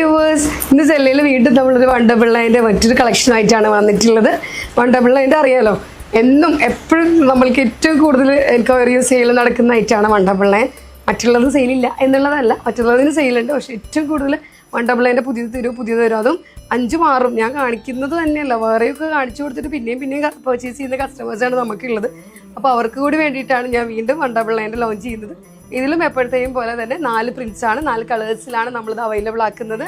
Viewers ഇന്ന് ചെല്ലയിൽ വീണ്ടും നമ്മളൊരു വണ്ടപിള്ളേന്റെ മറ്റൊരു കളക്ഷൻ ആയിട്ടാണ് വന്നിട്ടുള്ളത്. വണ്ടപിള്ളേന്റെ അറിയാലോ? എന്നും എപ്പോഴും നമ്മൾക്ക് ഏറ്റവും കൂടുതൽ എൻക്വയറിയും സെയിലും നടക്കുന്ന ഐറ്റാണ് വണ്ടപിള്ളേൻ മറ്റുള്ളത് സെയിലില്ല എന്നുള്ളതല്ല. മറ്റുള്ളതിന് സെയിലുണ്ട് പക്ഷേ ഏറ്റവും കൂടുതൽ വണ്ടപിള്ളേന്റെ പുതിയത് തരും പുതിയത് തരും അതും അഞ്ചും മാറും. ഞാൻ കാണിക്കുന്നത് തന്നെയല്ല. വേറെയൊക്കെ കാണിച്ചു കൊടുത്തിട്ട് പിന്നെയും പിന്നെയും പർച്ചേസ് ചെയ്യുന്ന കസ്റ്റമേഴ്സാണ് നമുക്കുള്ളത്. അപ്പോൾ അവർക്ക് കൂടി വേണ്ടിയിട്ടാണ് ഞാൻ വീണ്ടും വണ്ടപിള്ളേന്റെ ലോഞ്ച് ചെയ്യുന്നത്. ഇതിലും എപ്പോഴത്തെയും പോലെ തന്നെ നാല് പ്രിൻസ് ആണ് നാല് കളേഴ്സിലാണ് നമ്മളിത് അവൈലബിൾ ആക്കുന്നത്.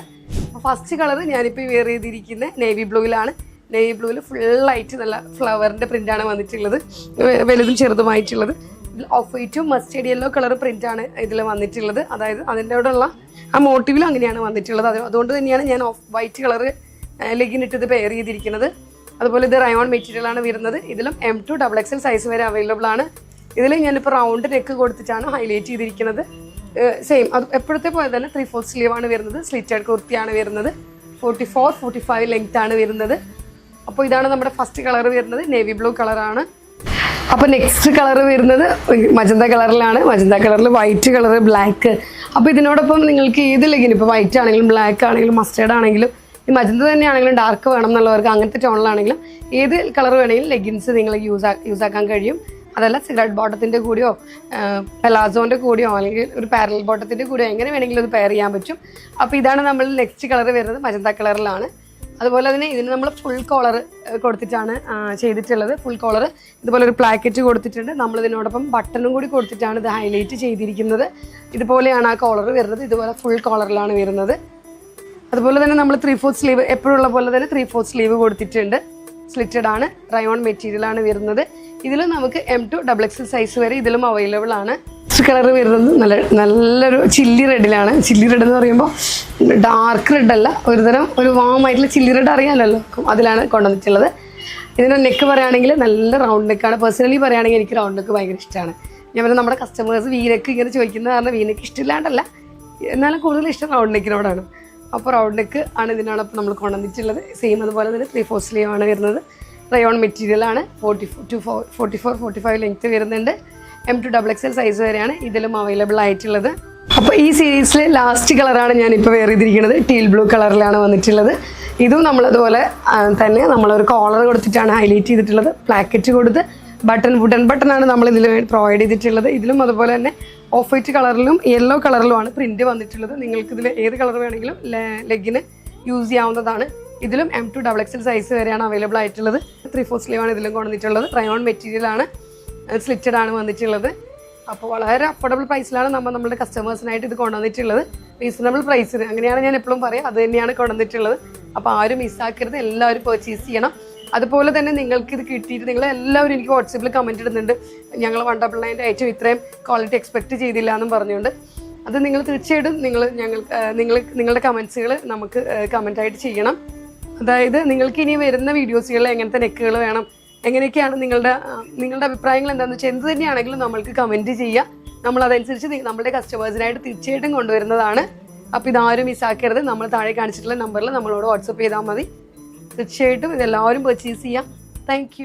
ഫസ്റ്റ് കളർ ഞാനിപ്പോൾ വെയർ ചെയ്തിരിക്കുന്ന നേവി ബ്ലൂവിലാണ് നേവി ബ്ലൂവിൽ ഫുള്ളായിട്ട് നല്ല ഫ്ലവറിന്റെ പ്രിന്റാണ് വന്നിട്ടുള്ളത്. വലുതും ചെറുതുമായിട്ടുള്ളത്. ഓഫ് വൈറ്റും മസ്റ്റേഡ് യെല്ലോ കളർ പ്രിന്റാണ് ഇതിൽ വന്നിട്ടുള്ളത്. അതായത് അതിന്റെ കൂടെയുള്ള ആ മോട്ടീവിലും അങ്ങനെയാണ് വന്നിട്ടുള്ളത്. അത് അതുകൊണ്ട് തന്നെയാണ് ഞാൻ ഓഫ് വൈറ്റ് കളർ ലെഗിൻ ഇത് പെയർ ചെയ്തിരിക്കുന്നത്. അതുപോലെ ഇത് റയോൺ മെറ്റീരിയൽ ആണ് വരുന്നത്. ഇതിലും M to double XL size വരെ അവൈലബിൾ ആണ്. ഇതിൽ ഞാനിപ്പോൾ റൗണ്ട് നെക്ക് കൊടുത്തിട്ടാണ് ഹൈലൈറ്റ് ചെയ്തിരിക്കുന്നത്. സെയിം അത് എപ്പോഴത്തെ പോലെ തന്നെ ത്രീ ഫോർ സ്ലീവ് ആണ് വരുന്നത്. സ്ലിറ്റഡ് കുർത്തിയാണ് വരുന്നത് forty four forty five length ആണ് വരുന്നത്. അപ്പോൾ ഇതാണ് നമ്മുടെ ഫസ്റ്റ് കളർ വരുന്നത്. നേവി ബ്ലൂ കളറാണ് അപ്പോൾ നെക്സ്റ്റ് കളർ വരുന്നത് മജന്ത കളറിലാണ് മജന്ത കളറിൽ വൈറ്റ് കളർ ബ്ലാക്ക് അപ്പോൾ ഇതിനോടൊപ്പം നിങ്ങൾക്ക് ഏത് ലെഗിനും ഇപ്പോൾ വൈറ്റ് ആണെങ്കിലും ബ്ലാക്ക് ആണെങ്കിലും മസ്റ്റേഡ് ആണെങ്കിലും ഈ മജന്ത തന്നെയാണെങ്കിലും ഡാർക്ക് വേണം എന്നുള്ളവർക്ക് അങ്ങനത്തെ ടോണിലാണെങ്കിലും ഏത് കളർ വേണമെങ്കിലും ലെഗിൻസ് നിങ്ങൾ യൂസ് യൂസ് ആക്കാൻ കഴിയും. അതല്ല സിഗരറ്റ് ബോട്ടത്തിന്റെ കൂടിയോ പെലാസോന്റെ കൂടിയോ അല്ലെങ്കിൽ ഒരു പാരൽ ബോട്ടത്തിന്റെ കൂടിയോ എങ്ങനെ വേണമെങ്കിലും അത് പെയർ ചെയ്യാൻ പറ്റും. അപ്പോൾ ഇതാണ് നമ്മൾ നെക്സ്റ്റ് കളർ വരുന്നത് മജന്ത കളറിലാണ്. അതുപോലെ തന്നെ ഇതിന് നമ്മൾ ഫുൾ കോളർ കൊടുത്തിട്ടാണ് ചെയ്തിട്ടുള്ളത്. ഫുൾ കോളർ ഇതുപോലെ ഒരു പ്ലാക്കറ്റ് കൊടുത്തിട്ടുണ്ട്. നമ്മൾ ഇതിനോടൊപ്പം ബട്ടണും കൂടി കൊടുത്തിട്ടാണ് ഇത് ഹൈലൈറ്റ് ചെയ്തിരിക്കുന്നത്. ഇതുപോലെയാണ് ആ കോളർ വരുന്നത്. ഇതുപോലെ ഫുൾ കോളറിലാണ് വരുന്നത്. അതുപോലെ തന്നെ നമ്മൾ ത്രീ ഫോർത്ത് സ്ലീവ് എപ്പോഴുള്ള പോലെ തന്നെ ത്രീ ഫോർത്ത് സ്ലീവ് കൊടുത്തിട്ടുണ്ട്. സ്ലിറ്റഡ് ആണ്. റയോൺ മെറ്റീരിയലാണ് വരുന്നത്. ഇതിൽ നമുക്ക് M to double XL size വരെ ഇതിലും അവൈലബിൾ ആണ്. കളർ വരുന്നത് നല്ല നല്ലൊരു ചില്ലി റെഡിലാണ് ചില്ലി റെഡ് എന്ന് പറയുമ്പോൾ ഡാർക്ക് റെഡ് അല്ല ഒരുതരം ഒരു വാം ആയിട്ടുള്ള ചില്ലി റെഡ് അറിയാമല്ലോ അതിലാണ് കൊണ്ടുവന്നിട്ടുള്ളത്. ഇതിന്റെ നെക്ക് പറയുകയാണെങ്കിൽ നല്ല റൗണ്ട് നെക്കാണ് പേഴ്സണലി പറയുകയാണെങ്കിൽ എനിക്ക് റൗണ്ട് നെക്ക് ഭയങ്കര ഇഷ്ടമാണ്. ഞാൻ പറഞ്ഞാൽ നമ്മുടെ കസ്റ്റമേഴ്സ് വീനക്ക് ഇങ്ങനെ ചോദിക്കുന്ന കാരണം വീനക്ക് ഇഷ്ടമില്ലാണ്ടല്ല. എന്നാലും കൂടുതൽ ഇഷ്ടം റൗണ്ട് നെക്കിനോടാണ് അപ്പോൾ റൗണ്ട് നെക്ക് ആണ് ഇതിനോടൊപ്പം നമ്മൾ കൊണ്ടുവന്നിട്ടുള്ളത്. സെയിം അതുപോലെ തന്നെ ത്രീ ഫോർ സ്ലീവ് ആണ് വരുന്നത്. റയോൺ മെറ്റീരിയൽ ആണ്. Forty four to four forty four forty five length വരുന്നുണ്ട്. M to double X L size വരെയാണ് ഇതിലും അവൈലബിൾ ആയിട്ടുള്ളത്. അപ്പോൾ ഈ സീരീസിലെ ലാസ്റ്റ് കളറാണ് ഞാനിപ്പോൾ വെയർ ചെയ്തിരിക്കുന്നത്. ടീൽ ബ്ലൂ കളറിലാണ് വന്നിട്ടുള്ളത്. ഇതും നമ്മളതുപോലെ തന്നെ നമ്മളൊരു കോളർ കൊടുത്തിട്ടാണ് ഹൈലൈറ്റ് ചെയ്തിട്ടുള്ളത്. പ്ലാക്കറ്റ് കൊടുത്ത് ബട്ടൺ വുഡൻ ബട്ടൺ ആണ് നമ്മൾ ഇതിൽ പ്രൊവൈഡ് ചെയ്തിട്ടുള്ളത്. ഇതിലും അതുപോലെ തന്നെ ഓഫ് വൈറ്റ് കളറിലും യെല്ലോ കളറിലുമാണ് പ്രിന്റ് വന്നിട്ടുള്ളത്. നിങ്ങൾക്കിതിൽ ഏത് കളർ വേണമെങ്കിലും ലെഗിന് യൂസ് ചെയ്യാവുന്നതാണ്. ഇതിലും M to double XL size വരെയാണ് അവൈലബിൾ ആയിട്ടുള്ളത്. ത്രീ ഫോർ സ്ലീവ് ആണ് ഇതിലും കൊണ്ടുവന്നിട്ടുള്ളത്. ട്രയോൺ മെറ്റീരിയൽ ആണ്. സ്ലിറ്റഡ് ആണ് വന്നിട്ടുള്ളത്. അപ്പോൾ വളരെ അഫോർഡബിൾ പ്രൈസിലാണ് നമ്മൾ നമ്മുടെ കസ്റ്റമേഴ്സിനായിട്ട് ഇത് കൊണ്ടുവന്നിട്ടുള്ളത്. റീസണബിൾ പ്രൈസിന് അങ്ങനെയാണ് ഞാൻ എപ്പോഴും പറയാം അത് തന്നെയാണ് കൊണ്ടുവന്നിട്ടുള്ളത്. അപ്പോൾ ആരും മിസ്സാക്കരുത് എല്ലാവരും പർച്ചേസ് ചെയ്യണം. അതുപോലെ തന്നെ നിങ്ങൾക്ക് ഇത് കിട്ടിയിട്ട് നിങ്ങൾ എല്ലാവരും എനിക്ക് വാട്സപ്പിൽ കമന്റ് ഇടുന്നുണ്ട്. ഞങ്ങൾ വൺ ഡബിൾ നയന്റെ ഏറ്റവും ഇത്രയും ക്വാളിറ്റി എക്സ്പെക്ട് ചെയ്തില്ല എന്നും പറഞ്ഞുകൊണ്ട്. അത് നിങ്ങൾ തീർച്ചയായിട്ടും നിങ്ങൾ ഞങ്ങൾ നിങ്ങൾ നിങ്ങളുടെ കമൻസുകൾ നമുക്ക് കമന്റായിട്ട് ചെയ്യണം. അതായത് നിങ്ങൾക്ക് ഇനി വരുന്ന വീഡിയോസുകളിൽ എങ്ങനത്തെ നെക്കുകൾ വേണം എങ്ങനെയൊക്കെയാണ് നിങ്ങളുടെ നിങ്ങളുടെ അഭിപ്രായങ്ങൾ എന്താണെന്ന് വെച്ചാൽ എന്ത് തന്നെയാണെങ്കിലും നമ്മൾക്ക് കമന്റ് ചെയ്യാം നമ്മൾ അതനുസരിച്ച് നമ്മുടെ കസ്റ്റമേഴ്സിനായിട്ട് തീർച്ചയായിട്ടും കൊണ്ടുവരുന്നതാണ്. അപ്പോൾ ഇതാരും മിസ്സാക്കരുത് നമ്മൾ താഴെ കാണിച്ചിട്ടുള്ള നമ്പറിൽ നമ്മളോട് വാട്സപ്പ് ചെയ്താൽ മതി. തീർച്ചയായിട്ടും ഇതെല്ലാവരും പെർച്ചേസ് ചെയ്യാം. താങ്ക്